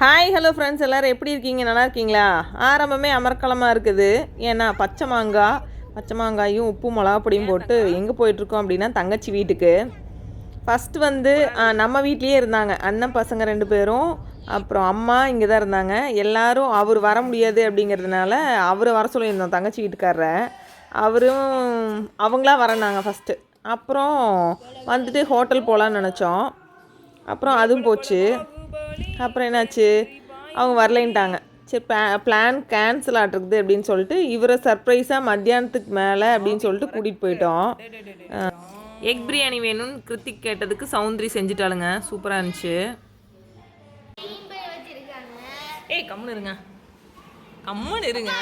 Hi hello friends எல்லோரும் எப்படி இருக்கீங்க? நல்லா இருக்கீங்களா? ஆரம்பமே அமர்க்கலமாக இருக்குது. ஏன்னா பச்சை மாங்காய் பச்சை மாங்காயும் உப்பு மிளகா பொடியும் போட்டு எங்கே போயிட்டுருக்கோம் அப்படின்னா தங்கச்சி வீட்டுக்கு. ஃபஸ்ட்டு வந்து நம்ம வீட்லேயே இருந்தாங்க. அண்ணன் பசங்க ரெண்டு பேரும். அப்புறம் அம்மா இங்கே தான் இருந்தாங்க. எல்லோரும் அவர் வர முடியாது அப்படிங்கிறதுனால அவரை வர சொல்லியிருந்தோம் தங்கச்சி வீட்டுக்காரரை. அவரும் அவங்களா வரனாங்க ஃபஸ்ட்டு அப்புறம் வந்துட்டு ஹோட்டல் போகலான்னு நினச்சோம். அப்புறம் அதுவும் போச்சு. அப்புறம் என்னாச்சு? அவங்க வரலைன்ட்டாங்க. சரி ப்ளா பிளான் கேன்சல் ஆகிட்டுருக்குது அப்படின்னு சொல்லிட்டு இவரை சர்ப்ரைஸாக மத்தியானத்துக்கு மேலே அப்படின்னு சொல்லிட்டு கூட்டிகிட்டு போயிட்டோம். எக் பிரியாணி வேணும்னு கிருத்திக் கேட்டதுக்கு சௌந்தரி செஞ்சுட்டாளுங்க. சூப்பராக இருந்துச்சு. ஏய் கம்முன்னு இருங்க. கம்முன்னு இருங்க.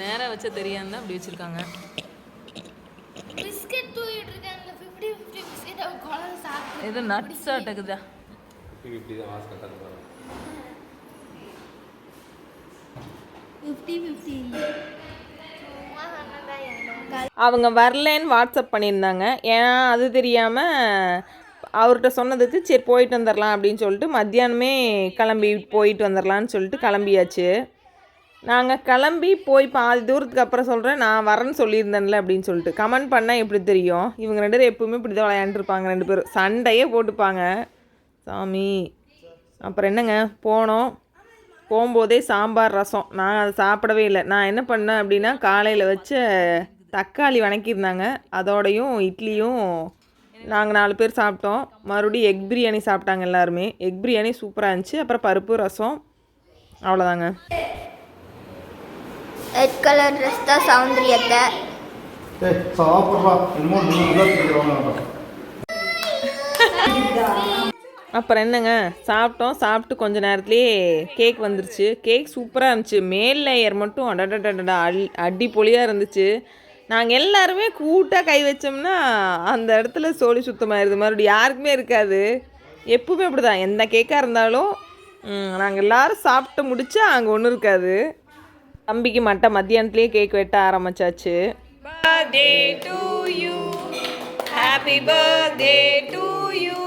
நேரம் வச்ச தெரியாம தான் அப்படி வச்சுருக்காங்க பிஸ்கட் தூக்கிட்டு இருக்காங்க ஃபிஃப்டி ஃபிஃப்டி பிஸ்கட் அவங்க ஏதோ நட்ஸ் ஆட்டக்குதா அவங்க வரலன்னு வாட்ஸ்அப் பண்ணியிருந்தாங்க. ஏன்னா அது தெரியாமல் அவர்கிட்ட சொன்னதுக்கு சரி போயிட்டு வந்துடலாம் அப்படின்னு சொல்லிட்டு மத்தியானமே கிளம்பி போயிட்டு வந்துடலான்னு சொல்லிட்டு கிளம்பியாச்சு. நாங்கள் கிளம்பி போய் பாதி தூரத்துக்கு அப்புறம் சொல்கிறேன் நான் வரேன்னு சொல்லியிருந்தேன்ல அப்படின்னு சொல்லிட்டு. கமெண்ட் பண்ணால் எப்படி தெரியும்? இவங்க ரெண்டு பேரும் எப்பவுமே இப்படி தான் விளையாண்டுருப்பாங்க ரெண்டு பேரும். சண்டையே போட்டுப்பாங்க. சாமி. அப்புறம் என்னங்க? போனோம். போகும்போதே சாம்பார் ரசம். நான் அதை சாப்பிடவே இல்லை. நான் என்ன பண்ணேன் அப்படின்னா காலையில் வச்ச தக்காளி வணக்கியிருந்தாங்க. அதோடையும் இட்லியும் நாங்கள் நாலு பேர் சாப்பிட்டோம். மறுபடியும் எக் பிரியாணி சாப்பிட்டாங்க எல்லாருமே. எக் பிரியாணி சூப்பராக இருந்துச்சு. அப்புறம் பருப்பு ரசம். அவ்வளோதாங்க ரெட் கலர் ட்ரெஸ் தான் சௌந்தரியத்தை ஏய் சாப்பிட்றா. இன்னும் நூறு ரூபா கொடுக்குறவங்க அப்புறம் என்னங்க? சாப்பிட்டோம். சாப்பிட்டு கொஞ்ச நேரத்துலேயே கேக் வந்துருச்சு. கேக் சூப்பராக இருந்துச்சு. மேல் லேயர் மட்டும் அடடடடா அல் அடிப்பொலியாக இருந்துச்சு. நாங்கள் எல்லாருமே கூட்டாக கை வச்சோம்னா அந்த இடத்துல சோழி சுத்தமாயிருது மறுபடியும் யாருக்குமே இருக்காது. எப்பவுமே அப்படி தான் எந்த கேக்காக இருந்தாலும் நாங்கள் எல்லாரும் சாப்பிட்டு முடிச்சா அங்கே ஒன்றும் இருக்காது. தம்பிக்கு மட்டும் மத்தியானத்துலேயே கேக் வெட்ட ஆரம்பிச்சாச்சு. Birthday to you happy birthday to you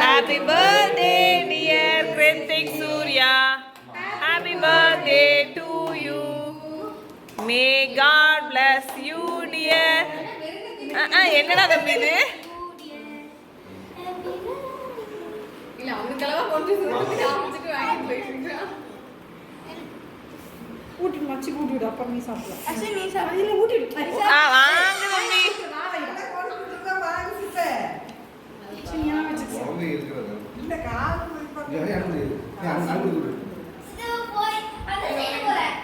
happy birthday dear Kiruthik Surya happy birthday to you may God you dear என்னடா தம்பி இது? ஊட்டி மச்சி ஊட்டி விடு அப்புறம் நீ சாப்பிடலாம். இல்ல ஊட்டி விடு. ஆ வாங்க இல்ல கொடு போறேன்.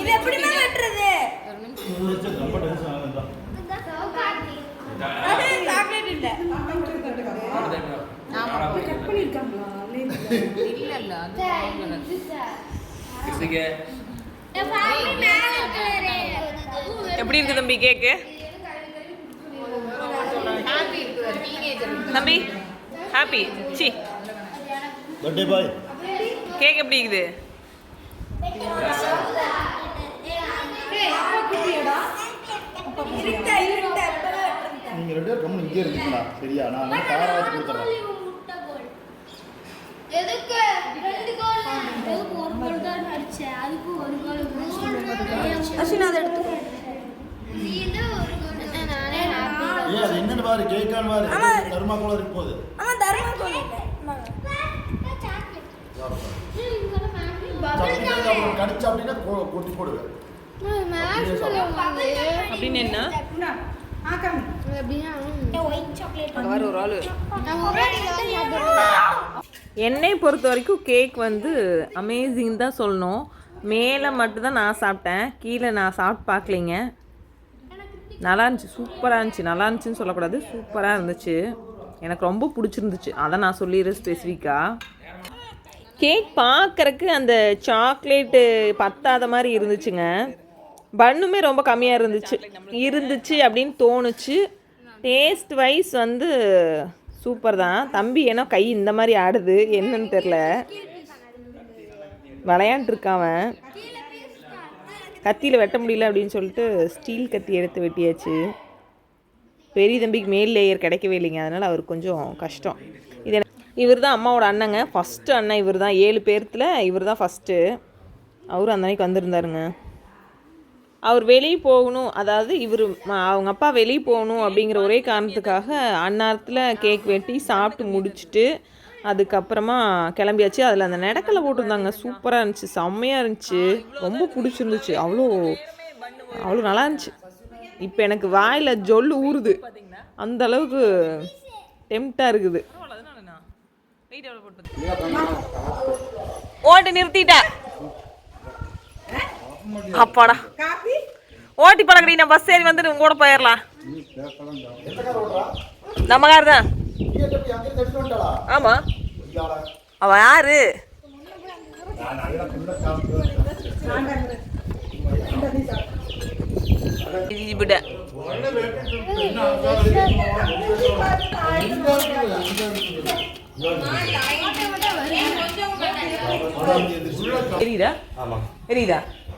இது எப்படிமா வெட்டுறது? அது சாக்லேட் இல்ல. கட் பண்ணிருக்காங்களா எப்படி இருக்கு தம்பி கேக்கு தம்பி ஹாப்பி சி. பர்த்டே பாய் கேக் எப்படி இருக்குது? நீங்க ரெண்டு பேரும் கம்மி இங்கே இருக்கீங்களா? சரியா நான் வச்சு கொடுத்துறேன். எதுக்கு? அஸ்வின் அதை எடுத்து. அது என்னன்னு பாரு பாரு. தருமா கூட இருக்கு போகுது. ஆமா தரமா கடிச்சு அப்படின்னா கொட்டி போடுவேன். அப்படின்னு என்ன? என்னை பொறுத்த வரைக்கும் கேக் வந்து அமேசிங் தான் சொல்லணும். மேலே மட்டும்தான் நான் சாப்பிட்டேன். கீழே நான் சாப்பிட்டு பார்க்கலிங்க. நல்லா இருந்துச்சு. சூப்பராக இருந்துச்சு. நல்லா இருந்துச்சுன்னு சொல்லக்கூடாது. சூப்பராக இருந்துச்சு. எனக்கு ரொம்ப பிடிச்சிருந்துச்சு. அதை நான் சொல்லிடுறேன் ஸ்பெசிஃபிக்காக கேக் பார்க்கறக்கு அந்த சாக்லேட்டு பத்தாத மாதிரி இருந்துச்சுங்க. பண்ணுமே ரொம்ப கம்மியாக இருந்துச்சு. இருந்துச்சு அப்படின்னு தோணுச்சு. டேஸ்ட் வைஸ் வந்து சூப்பர் தான். தம்பி ஏன்னா கை இந்த மாதிரி ஆடுது. என்னன்னு தெரில விளையாண்டுருக்கான் அவன். கத்தியில் வெட்ட முடியல அப்படின்னு சொல்லிட்டு ஸ்டீல் கத்தி எடுத்து வெட்டியாச்சு. பெரிய தம்பிக்கு மேல் லேயர் கிடைக்கவே இல்லைங்க. அதனால் அவருக்கு கொஞ்சம் கஷ்டம். இது இவர் தான் அம்மாவோட அண்ணங்க. ஃபஸ்ட்டு அண்ணன் இவர் தான் ஏழு பேர்த்தில் இவர் தான் ஃபஸ்ட்டு அவரும் அந்த அன்னைக்கு வந்திருந்தாருங்க. அவர் வெளியே போகணும். அதாவது இவர் அவங்க அப்பா வெளியே போகணும் அப்படிங்கிற ஒரே காரணத்துக்காக அந்நேரத்தில் கேக் வெட்டி சாப்பிட்டு முடிச்சுட்டு அதுக்கப்புறமா கிளம்பியாச்சு. அதில் அந்த நடக்கலை போட்டிருந்தாங்க. சூப்பராக இருந்துச்சு. செம்மையாக இருந்துச்சு. ரொம்ப பிடிச்சிருந்துச்சு. அவ்வளோ அவ்வளோ நல்லா இருந்துச்சு. இப்போ எனக்கு வாயில் ஜொல்லு ஊறுது. அந்த அளவுக்கு டெம்ட்டாக இருக்குது. ஓட்டு நிறுத்திட்டேன் அப்பாடா. ஓட்டி பழக்கடி நான் பஸ் ஏறி வந்துட்டு உங்க கூட போயிடலாம் நம்ம கார் தான். ஆமா. அவ யாரு? விட தெரியுதா? ஆமாம்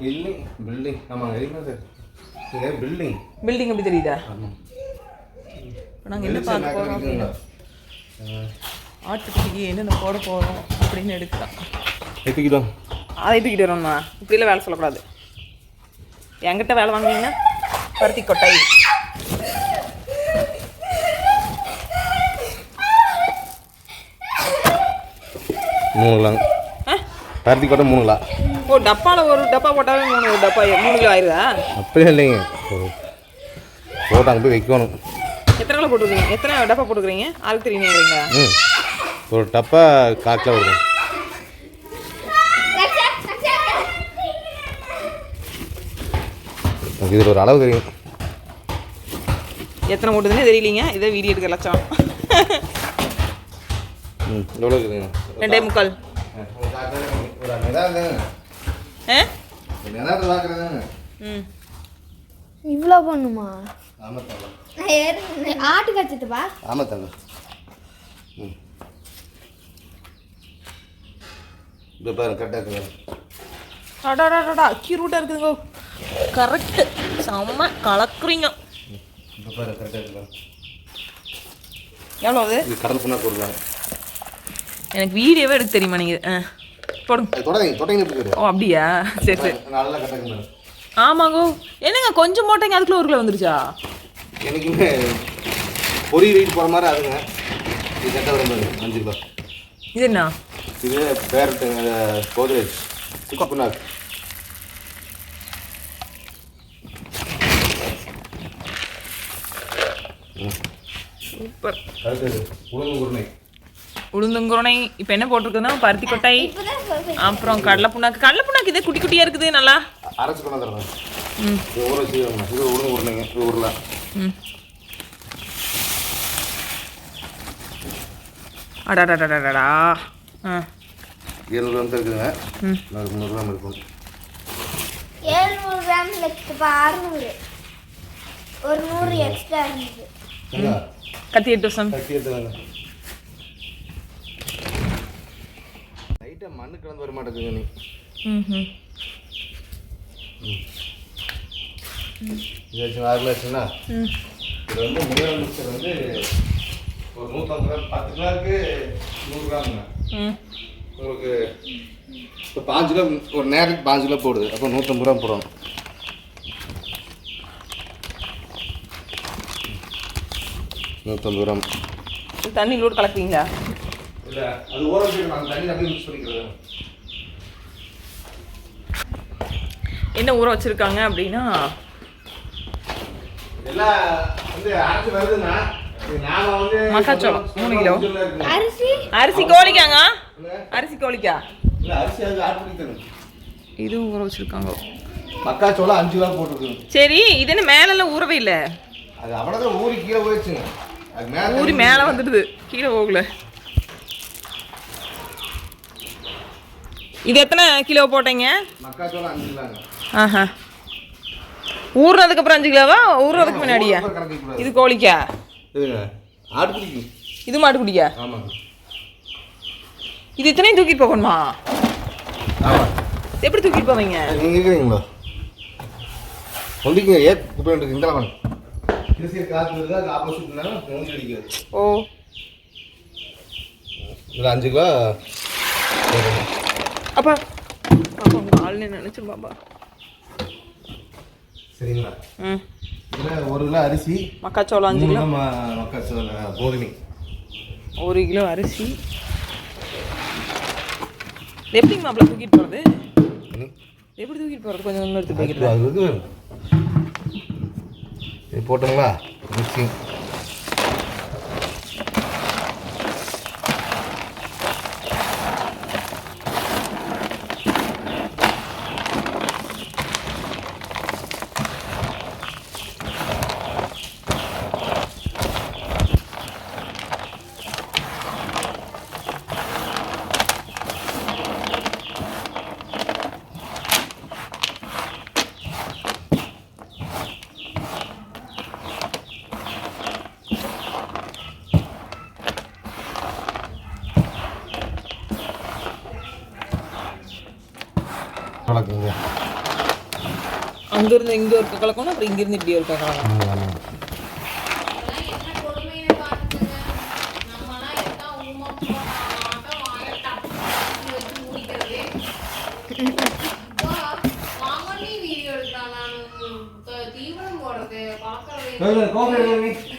தெரியுதா பில்டிங் ஆமாங்க எதுக்கு சார் பில்டிங் பில்டிங் எப்படி தெரியுதா? ஆமாம் இப்போ நாங்கள் என்ன பார்க்க போகிறோம் அப்படின்னா ஆட்டுக்குட்டிக்கு என்னென்ன போட போகிறோம் அப்படின்னு எடுக்கலாம். எத்துக்கிட்டோம் அதை தூக்கிட்டு வரோம்மா இப்படிலாம் வேலை சொல்லக்கூடாது. என்கிட்ட வேலை வாங்குனீங்கன்னா பருத்தி கொட்டை. ஆ? பருத்தி கொட்டை மூணு கிலோ. ஓ டப்பாவில் ஒரு டப்பா போட்டாவே மூணு டப்பா மூணு கிலோ ஆயிடுதா அப்படியே இல்லைங்க. போட்டு அங்கே போய் வைக்கணும். எத்தனை கிலோ போட்டுருக்கீங்க? எத்தனை டப்பா போட்டுக்கிறீங்க ஆளுக்கு தெரியுங்களா ம். ஒரு டப்பா காக்கில் வருது இதில் ஒரு அளவு தெரியும். எத்தனை போட்டுதுன்னு தெரியலீங்க. இதை வீடியோ எடுக்க லட்சம் எவ்வளோ இருக்குதுங்க? ரெண்டே முக்கால் ஆ, ஒரு காக்கில் ஒரு நிதானங்க ஆ நிதானத்தை பார்க்குறதுங்க ம் இவ்வளோ பண்ணுமா? ஆட்டு கச்சிட்டுப்பா ஆமாம் தங்க ம். இப்போ பாருங்க கரெக்டாக இருக்குங்க. அடாடாடாடா அக்யூரூட்டாக இருக்குதுங்க. கரெக்டு செம்ம கலக்குறீங்க. இப்போ கரெக்டாக எவ்வளோ அது? கடல் புண்ணா போடுறாங்க எனக்கு வீடியோவே எடுக்க தெரியுமா நீங்கள் ஆ. போடுங்க ஓ அப்படியா? சரி சரி. ஆமாங்கோ என்னங்க கொஞ்சம் போட்டீங்க அதுக்குள்ள ஒரு கிலோ வந்துருச்சா? எனக்குமே பொரி வெயிட் போகிற மாதிரி அதுங்க இது கரெக்டாக வரும் பாருங்க அஞ்சு கிலோ. இது என்ன? இது பேரட்டுங்க கோத்ரேஜ் புண்ணாக்கு. சூப்பர். அடுத்தது உளுந்து உருணை உளுந்தங்குரணை இப்போ என்ன போட்டிருக்குதுன்னா பருத்தி கொட்டை அப்புறம் கடலை புண்ணாக்கு கடலை புண்ணாக்கு இதே குட்டி குட்டியாக இருக்குது நல்லா? அரைச்சி கொண்டு ம். ஊற வச்சு இது உளுந்து உருணைங்க இது உருளை ம். அடாடாடாடாடா ஆ. எழுநூறு வந்து இருக்குதுங்க. முந்நூறு கிராம் இருக்கும் ஏழ்நூறு கிராம் லட்சத்துப்பா அறுநூறு. ஒரு நூறு எக்ஸ்ட்ரா இருந்தது. கத்தி எட்டு வருஷம் கட்டி எடுத்துவாங்க லைட்டாக மண்ணு கலந்து வர மாட்டேங்குது நீ. இது வச்சு ஆறு லட்சம்னா? ம். இது வந்து முதல் மிக்சர் வந்து ஒரு நூற்றம்பது கிராம் பத்து கிலோவுக்கு நூறு கிராமுங்க ம். உங்களுக்கு இப்போ பாஞ்சு கிலோ ஒரு நேரத்துக்கு பாஞ்சு கிலோ போடுது. அப்போ நூற்றம்பது கிராம் போடணும். நூற்றம்பது கிராம். தண்ணி லோடு கலக்குவீங்களா? இல்லை அது ஓரம் வச்சு நாங்கள் தண்ணி அப்படியே மிக்ஸ் பண்ணிக்கிறது. என்ன ஊற வச்சுருக்காங்க அப்படின்னா? எல்லாம் வந்து அரைச்சி வருதுன்னா இது நாம வந்து மக்காச்சோளம், மூணு கிலோ. அரிசி? அரிசி கோழிக்காங்க? அரிசி கோழிக்கா? இல்லை அரிசி அது ஆட் பண்ணி தரும் இதுவும் ஊற வச்சுருக்காங்க. மக்காச்சோளம் அஞ்சு கிலோ போட்டுருக்குங்க சரி இது என்ன மேலெல்லாம் ஊறவே இல்லை? அது அவ்வளோதான் ஊறி கீழே போயிடுச்சுங்க. அது மேலே ஊறி மேலே வந்துடுது. கீழே போகல. இது எத்தனை கிலோ போட்டீங்க? ஆஹா. ஊறுனதுக்கு அப்புறம் அஞ்சு கிலோவா? ஊறுறதுக்கு முன்னாடியா. இது கோழிக்கா? இது மாட்டுக்குடியா இது இத்தனையும் தூக்கிட்டு போகணுமா? ஆமாம் எப்படி தூக்கிட்டு போவீங்க? நீங்கள் இருக்கிறீங்களா? வந்துக்குங்க ஏ குப்பை இருக்குது இந்த காற்று ஓ. இதில் அஞ்சு கிலோ. அப்பா. அப்பா உங்கள் ஆள்னு நினச்சேன் பாப்பா. சரிங்களா? ம். இதில் ஒரு கிலோ அரிசி மக்காச்சோளம் அஞ்சு கிலோ. கிலோ ம- மக்காச்சோள கோதுமை ஒரு கிலோ அரிசி. இது எப்படிங்க மாப்பிள்ள தூக்கிட்டு போகிறது. எப்படி தூக்கிட்டு போகிறது கொஞ்சம் கொஞ்சம் எடுத்து அது போய்க்கிறதா அது போட்டுங்களா? மிக்சிங் அங்கேருந்து இங்கே ஒரு கலக்கணும் அப்புறம் இங்கேருந்து இப்படி ஒரு கலக்கணும். ம்,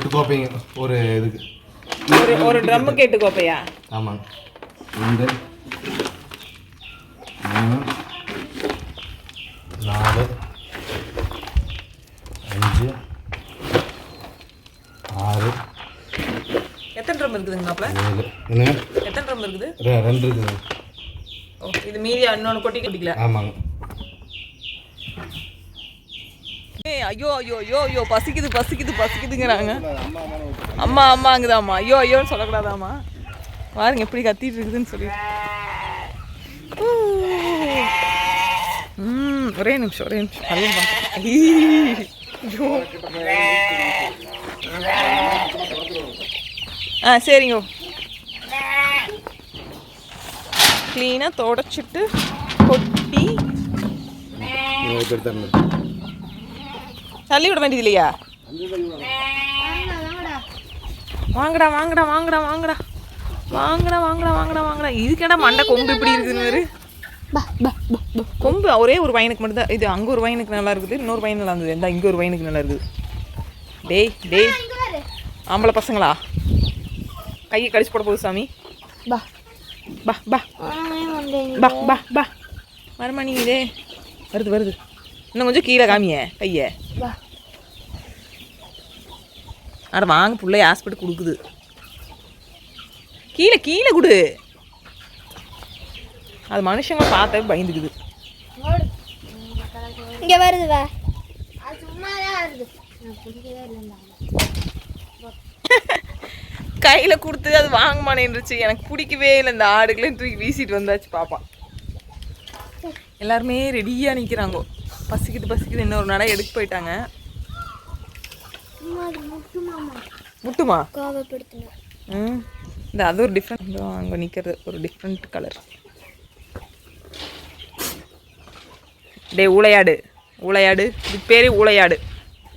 எட்டு கோப்பைங்க ஒரு இதுக்கு. ஒரு ஒரு ட்ரம்மு கேட்டு கோப்பையா ஆமாங்க. ரெண்டு மூணு. நாலு. அஞ்சு. ஆறு. எத்தனை ட்ரம் இருக்குதுங்க ஏழு. என்னங்க? எத்தனை ட்ரம் இருக்குது? ரெ- ரெண்டு இருக்குங்க ஓ இது மீதி இன்னொன்று கொட்டி குடிக்கல ஆமாங்க ஏய் ஐயோ ஐயோ ஐயோ ஐயோ பசிக்குது பசிக்குது பசிக்குதுங்கிறாங்க. அம்மா அம்மாங்குதாம்மா ஐயோ ஐயோன்னு சொல்லக்கூடாதாம்மா. பாருங்க எப்படி கத்திட்டு இருக்குதுன்னு சொல்லி. ம் ஒரே நிமிஷம் ஒரே நிமிஷம். அதுவும் பார்க்க- ஐயோ. ஆ சரிங்க. க்ளீனாக தொடச்சிட்டு கொட்டி. தரணும். தள்ளி விட வேண்டியது இல்லையா வாங்கடா வாங்கடா வாங்கடா வாங்கடா. வாங்கடா வாங்கடா வாங்கடா வாங்கடா. இதுக்கேடா மண்டை கொம்பு இப்படி இருக்குன்னு கொம்பு ஒரே ஒரு பையனுக்கு மட்டும் தான் இது அங்கே ஒரு பையனுக்கு நல்லா இருக்குது இன்னொரு பையன் நல்லா இருந்தது. இந்த இங்கே ஒரு பையனுக்கு நல்லா இருக்குது. டேய் டேய். ஆம்பளை பசங்களா? கையை கடிச்சு போட போகுது சாமி. பா. பா பா. பா பா பா. வரமா நீ இதே. வருது வருது. இன்னும் கொஞ்சம் கீழே காமிய கையை. அட வாங்க பிள்ளை ஹாஸ்பிட்டல் கொடுக்குது. கீழே கீழே கொடு. அது மனுஷங்க பார்த்த பயந்துக்குது. இங்க வருது வா. கையில் கொடுத்து அது வாங்க மாட்டேன்ருச்சு எனக்கு பிடிக்கவே இல்லை. இந்த ஆடுகளையும் தூக்கி வீசிட்டு வந்தாச்சு பாப்பா. எல்லாருமே ரெடியாக நிற்கிறாங்கோ பசிக்குது பசிக்குது. இன்னொரு நடை எடுக்க போயிட்டாங்க. முட்டுமா ம். இந்த அது ஒரு டிஃப்ரெண்ட் அங்கே நிற்கிறது ஒரு டிஃப்ரெண்ட் கலர் டே ஊளையாடு. ஊளையாடு. இது பேர் ஊளையாடு.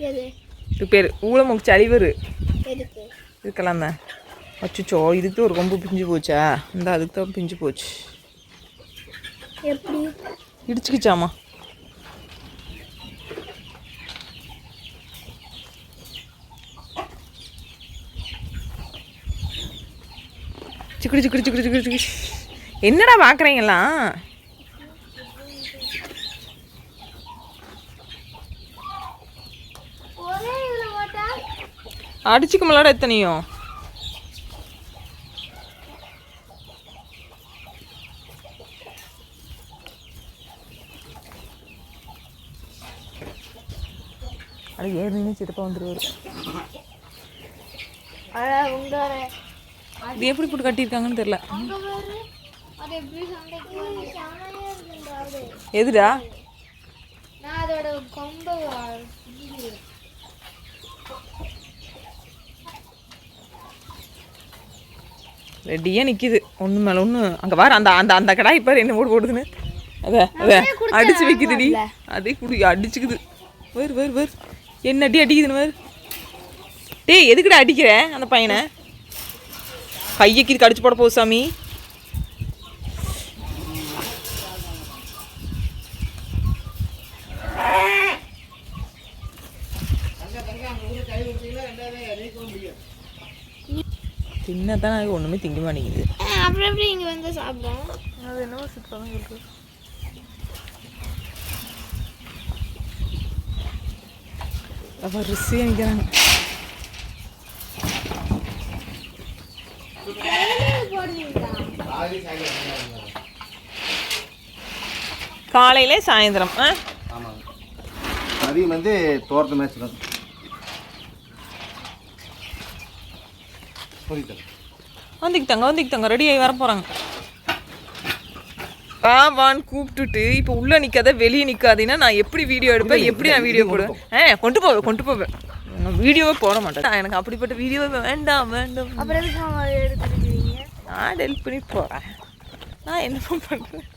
எது? இது பேர் ஊளமுக்கு சளிவரு இதுக்கெல்லாம் தான். அச்சுச்சோ இதுக்கு ஒரு கொம்பு பிஞ்சு போச்சா? இந்த அதுக்கு தான் பிஞ்சு போச்சு. இடிச்சுக்கிச்சாமா சிக்குடி குடிச்சு சிக்குடி சிக்குடி என்னடா பார்க்குறீங்களா அடிச்சுக்க முடியாட எத்தனையும் அது ஏறுனீங்க சிறப்பாக வந்துடுவார் உங்களோட இது எப்படி போட்டு கட்டியிருக்காங்கன்னு தெரியல. எதுடா? நான் அதோட கொம்பை இது ரெடியாக நிற்கிது ஒன்று மேலே ஒன்று அங்கே பாரு அந்த அந்த அந்த கடாய் பாரு என்ன போட்டு போடுதுன்னு. அத அத அடிச்சு வைக்குதுடி. அதே குடி அடிச்சுக்குது. வேறு வேறு வேறு என்ன அடி அடிக்குதுன்னு வேறு டேய் எதுக்குடா அடிக்கிற அந்த பையனை? கையக்கு இதுக்கு அடிச்சு போட போகுது சாமி. தின்னதான் அது ஒன்றுமே திங்க மாட்டேங்குது. அப்புறம் எப்படி இங்கே வந்து சாப்பிடும் அது என்னவோ சிற்பம் தான் சொல்கிறது வரிசையாக நிற்கிறாங்க காலையிலே சாயந்தரம் ஆ? மதியம் வந்து தோரத்து மேட்ச் தான். புரியுது வந்துக்கிட்டாங்க வந்துக்கிட்டாங்க ரெடி ஆகி வர போகிறாங்க வா வான்னு கூப்பிட்டுட்டு இப்போ உள்ளே நிற்காத வெளியே நிற்காதீங்கன்னா நான் எப்படி வீடியோ எடுப்பேன் எப்படி நான் வீடியோ போடுவேன்? ஆ கொண்டு போவேன் கொண்டு போவேன். நான் வீடியோவே போட மாட்டேன். எனக்கு அப்படிப்பட்ட வீடியோவே வேண்டாம் வேண்டாம். அப்புறம் நான் ஹெல்ப் பண்ணி போகிறேன் நான் என்ன பண்ணுறேன்